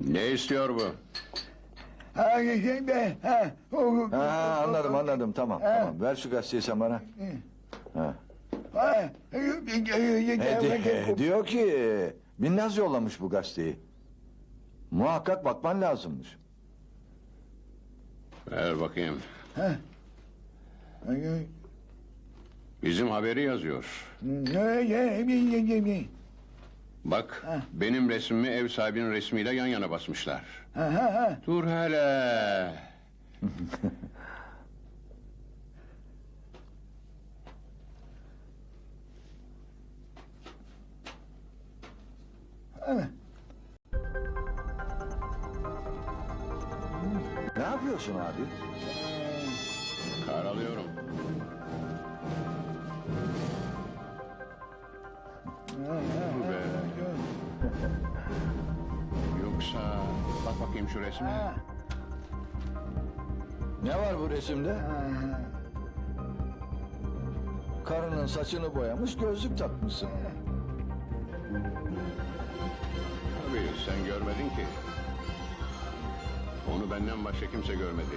Ne istiyor bu? Ha, anladım anladım tamam tamam. Ver şu gazeteyi sen bana. Ha. E, di- diyor ki Binnaz yollamış bu gazeteyi. Muhakkak bakman lazımmış. Ver bakayım. Bizim haberi yazıyor. Bak, benim resmimi ev sahibinin resmiyle yan yana basmışlar. Dur hele. Ne yapıyorsun abi? Karalıyorum. Bakayım şu resme. Ne var bu resimde? Karının saçını boyamış gözlük takmışsın. Tabii sen görmedin ki. Onu benden başka kimse görmedi.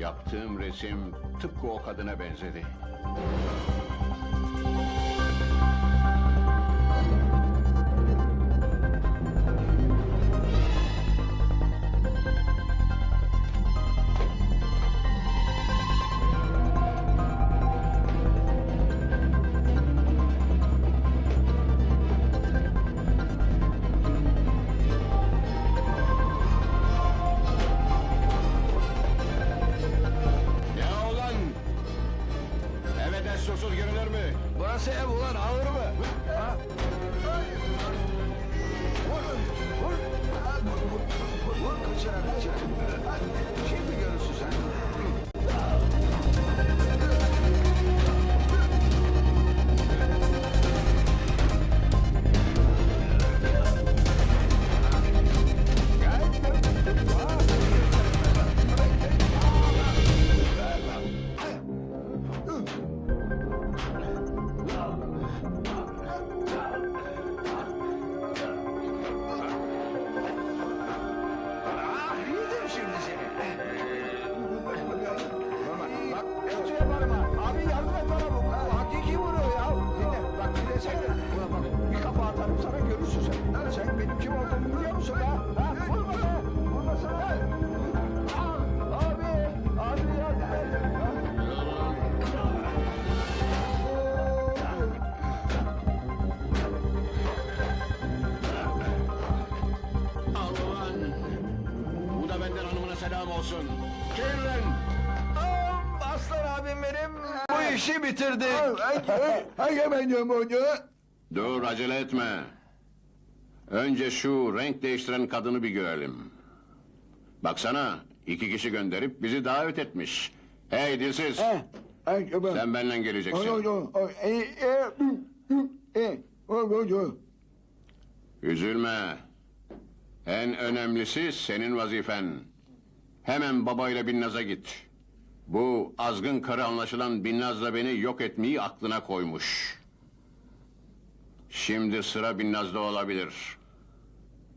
Yaptığım resim tıpkı o kadına benzedi. Yedim şimdi selam olsun. Am, Aslan abim benim. Bu işi bitirdi. Dur acele etme. Önce şu renk değiştiren kadını bir görelim. Baksana iki kişi gönderip bizi davet etmiş. Hey dilsiz sen benimle geleceksin. Üzülme. En önemlisi senin vazifen. Hemen babayla Binnaz'a git. Bu azgın karı anlaşılan Binnaz'la beni yok etmeyi aklına koymuş. Şimdi sıra Binnaz'da olabilir.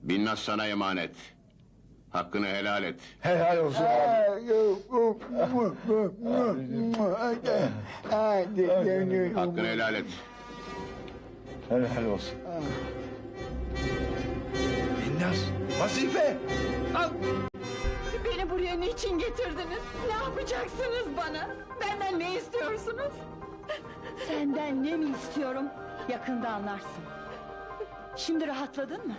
Binnaz sana emanet. Hakkını helal et. Helal olsun Hakkını helal et. Helal olsun. Binnaz, vazife. Al. Buraya niçin getirdiniz? Ne yapacaksınız bana? Benden ne istiyorsunuz? Senden ne mi istiyorum? Yakında anlarsın. Şimdi rahatladın mı?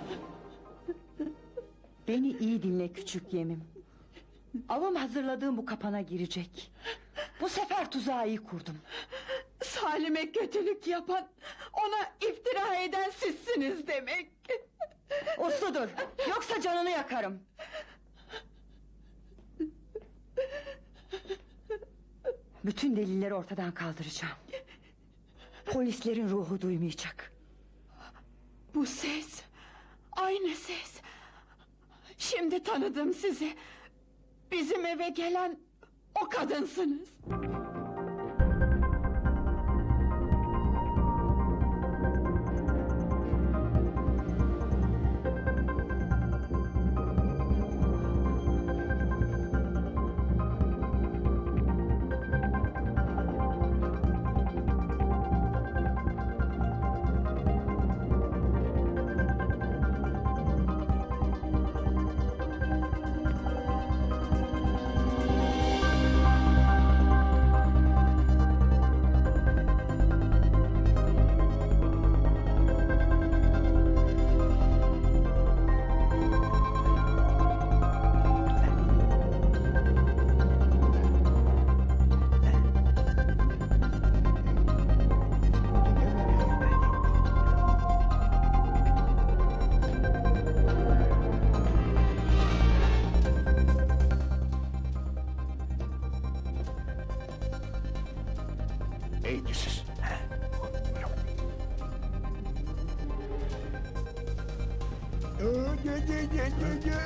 Beni iyi dinle küçük yemim. Avım hazırladığım bu kapana girecek. Bu sefer tuzağı iyi kurdum. Salim'e kötülük yapan, ona iftira eden sizsiniz demek. Usludur. Yoksa canını yakarım. Bütün delilleri ortadan kaldıracağım. Polislerin ruhu duymayacak. Bu ses, aynı ses. Şimdi tanıdım sizi. Bizim eve gelen o kadınsınız. Dur diyorum.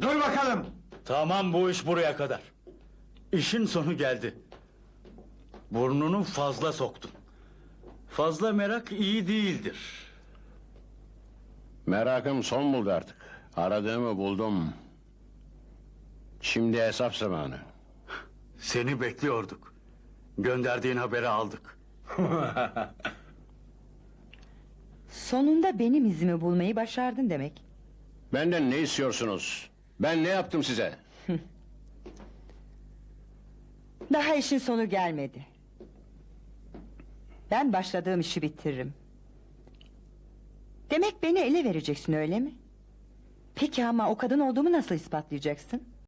Dur bakalım. Tamam bu iş buraya kadar. İşin sonu geldi. Burnunu fazla soktun. Fazla merak iyi değildir. Merakım son buldu artık. Aradığımı buldum. Şimdi hesap zamanı. Seni bekliyorduk. Gönderdiğin haberi aldık. Sonunda benim izimi bulmayı başardın demek. Benden ne istiyorsunuz? Ben ne yaptım size? Daha işin sonu gelmedi. Ben başladığım işi bitiririm. Demek beni ele vereceksin öyle mi? Peki ama o kadın olduğumu nasıl ispatlayacaksın?